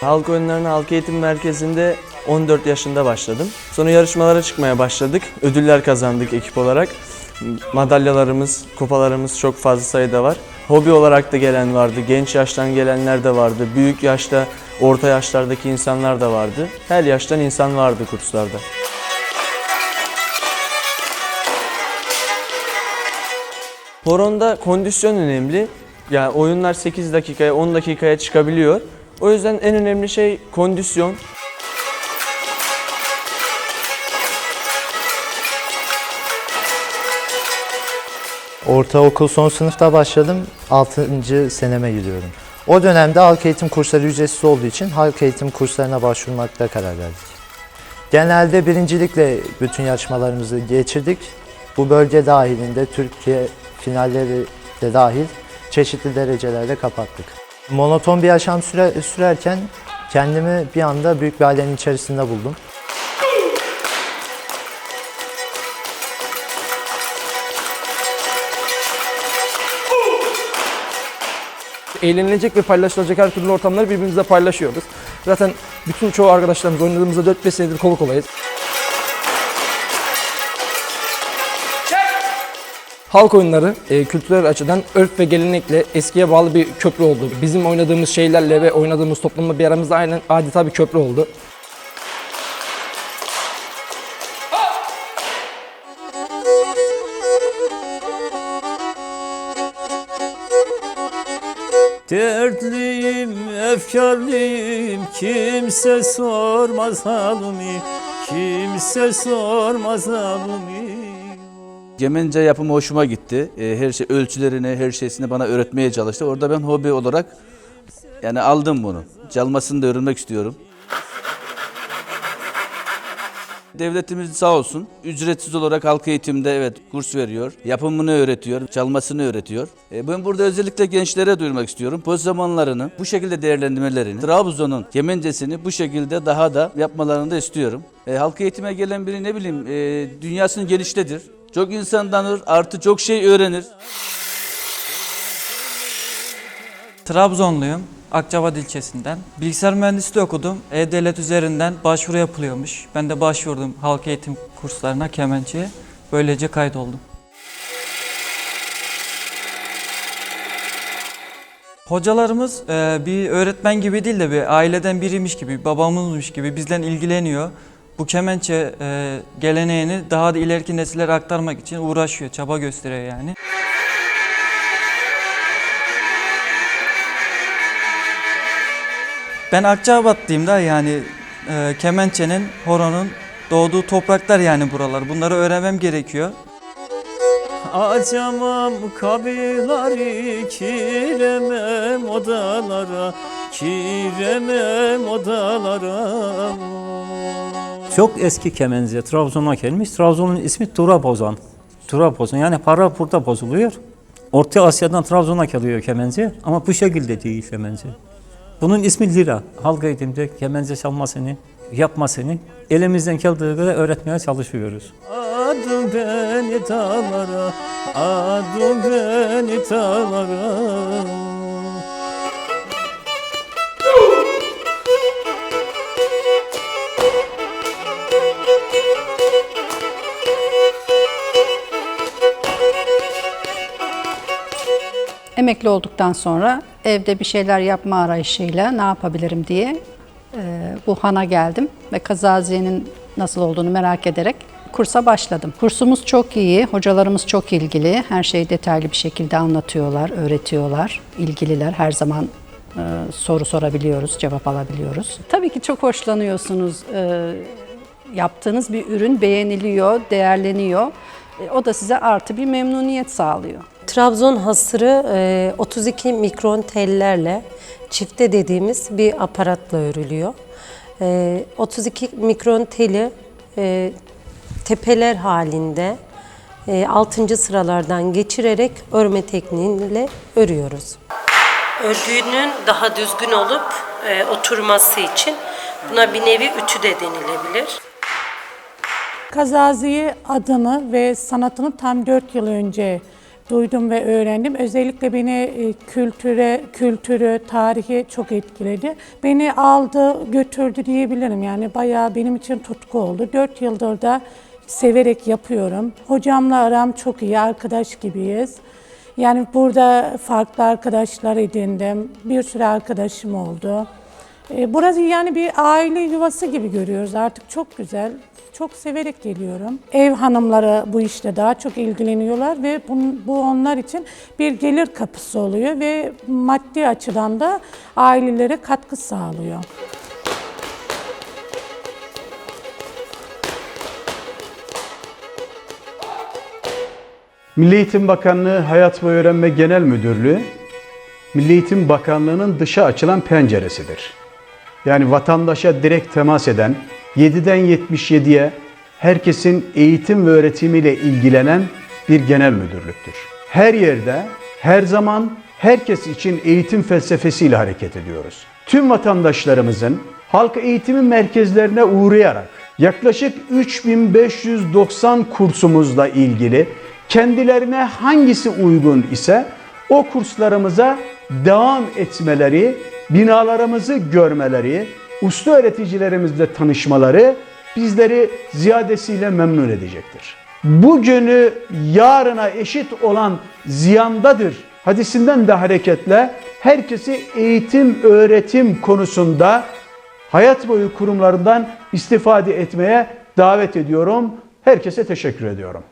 Halk oyunlarına halk eğitim merkezinde 14 yaşında başladım. Sonra yarışmalara çıkmaya başladık. Ödüller kazandık ekip olarak. Madalyalarımız, kupalarımız çok fazla sayıda var. Hobi olarak da gelen vardı, genç yaştan gelenler de vardı, büyük yaşta, orta yaşlardaki insanlar da vardı. Her yaştan insan vardı kurslarda. Horonda kondisyon önemli. Yani oyunlar 8 dakikaya 10 dakikaya çıkabiliyor. O yüzden en önemli şey kondisyon. Ortaokul son sınıfta başladım. 6. seneme gidiyorum. O dönemde halk eğitim kursları ücretsiz olduğu için halk eğitim kurslarına başvurmakta karar verdik. Genelde birincilikle bütün yarışmalarımızı geçirdik. Bu bölge dahilinde Türkiye finalleri de dahil çeşitli derecelerde kapattık. Monoton bir yaşam süre- sürerken kendimi bir anda büyük bir ailenin içerisinde buldum. eğlenilecek ve paylaşılacak her türlü ortamları birbirimizle paylaşıyoruz. Zaten bütün çoğu arkadaşlarımız oynadığımızda 4-5 senedir kolu kolayız. Halk oyunları e, kültürel açıdan örf ve gelenekle eskiye bağlı bir köprü oldu. Bizim oynadığımız şeylerle ve oynadığımız toplumla bir aramızda aynen adeta bir köprü oldu. Dertliyim, efkarlıyım, kimse sormaz halimi, kimse sormaz halimi. Gemence yapımı hoşuma gitti. Ee, Her şey ölçülerini, her şeysini bana öğretmeye çalıştı. Orada ben hobi olarak yani aldım bunu. Çalmasını da öğrenmek istiyorum. Devletimiz sağ olsun ücretsiz olarak halk eğitimde evet kurs veriyor. Yapımını öğretiyor, çalmasını öğretiyor. E, ben burada özellikle gençlere duyurmak istiyorum. Boş zamanlarını bu şekilde değerlendirmelerini, Trabzon'un Kemencesini bu şekilde daha da yapmalarını da istiyorum. E, halk eğitime gelen biri ne bileyim e, dünyasının geniştedir. Çok insan tanır, artı çok şey öğrenir. Trabzonluyum. Akçabat ilçesinden. Bilgisayar mühendisliği okudum. E-Devlet üzerinden başvuru yapılıyormuş. Ben de başvurdum halk eğitim kurslarına kemençeye. Böylece kaydoldum. Hocalarımız e, bir öğretmen gibi değil de bir aileden biriymiş gibi, babamızmış gibi bizden ilgileniyor. Bu kemençe e, geleneğini daha da ileriki nesillere aktarmak için uğraşıyor, çaba gösteriyor yani. Ben Akçabatlıyım da yani e, kemençenin, horonun doğduğu topraklar yani buralar. Bunları öğrenmem gerekiyor. Acamam kabileri, kiremem odalara, kiremem odalara. Çok eski kemenze Trabzon'a gelmiş. Trabzon'un ismi Tura Bozan. Tura Bozan yani para burada bozuluyor. Orta Asya'dan Trabzon'a geliyor kemenze ama bu şekilde değil kemenze. Bunun ismi lira. Halk eğitimde kemenze çalmasını, yapmasını elimizden geldiği kadar öğretmeye çalışıyoruz. Adım beni dağlara, adım beni dağlara. Emekli olduktan sonra evde bir şeyler yapma arayışıyla ne yapabilirim diye e, bu hana geldim ve kazaziyenin nasıl olduğunu merak ederek kursa başladım. Kursumuz çok iyi, hocalarımız çok ilgili. Her şeyi detaylı bir şekilde anlatıyorlar, öğretiyorlar. İlgililer her zaman e, soru sorabiliyoruz, cevap alabiliyoruz. Tabii ki çok hoşlanıyorsunuz. E, yaptığınız bir ürün beğeniliyor, değerleniyor. E, o da size artı bir memnuniyet sağlıyor. Trabzon hasırı e, 32 mikron tellerle çifte dediğimiz bir aparatla örülüyor. E, 32 mikron teli e, tepeler halinde 6. sıralardan geçirerek örme tekniğiyle örüyoruz. Ördüğünün daha düzgün olup e, oturması için buna bir nevi ütü de denilebilir. Kazaziye adını ve sanatını tam 4 yıl önce duydum ve öğrendim. Özellikle beni e, kültüre, kültürü, tarihi çok etkiledi. Beni aldı, götürdü diyebilirim. Yani bayağı benim için tutku oldu. 4 yıldır da severek yapıyorum. Hocamla aram çok iyi, arkadaş gibiyiz. Yani burada farklı arkadaşlar edindim. Bir sürü arkadaşım oldu. E, Burası yani bir aile yuvası gibi görüyoruz artık çok güzel. Çok severek geliyorum. Ev hanımları bu işte daha çok ilgileniyorlar ve bu onlar için bir gelir kapısı oluyor ve maddi açıdan da ailelere katkı sağlıyor. Milli Eğitim Bakanlığı Hayat ve Öğrenme Genel Müdürlüğü Milli Eğitim Bakanlığı'nın dışa açılan penceresidir. Yani vatandaşa direkt temas eden 7'den 77'ye herkesin eğitim ve öğretimiyle ilgilenen bir genel müdürlüktür. Her yerde, her zaman herkes için eğitim felsefesiyle hareket ediyoruz. Tüm vatandaşlarımızın halk eğitimi merkezlerine uğrayarak yaklaşık 3590 kursumuzla ilgili kendilerine hangisi uygun ise o kurslarımıza devam etmeleri, binalarımızı görmeleri, usta öğreticilerimizle tanışmaları bizleri ziyadesiyle memnun edecektir. Bugünü yarına eşit olan ziyandadır hadisinden de hareketle herkesi eğitim öğretim konusunda hayat boyu kurumlarından istifade etmeye davet ediyorum. Herkese teşekkür ediyorum.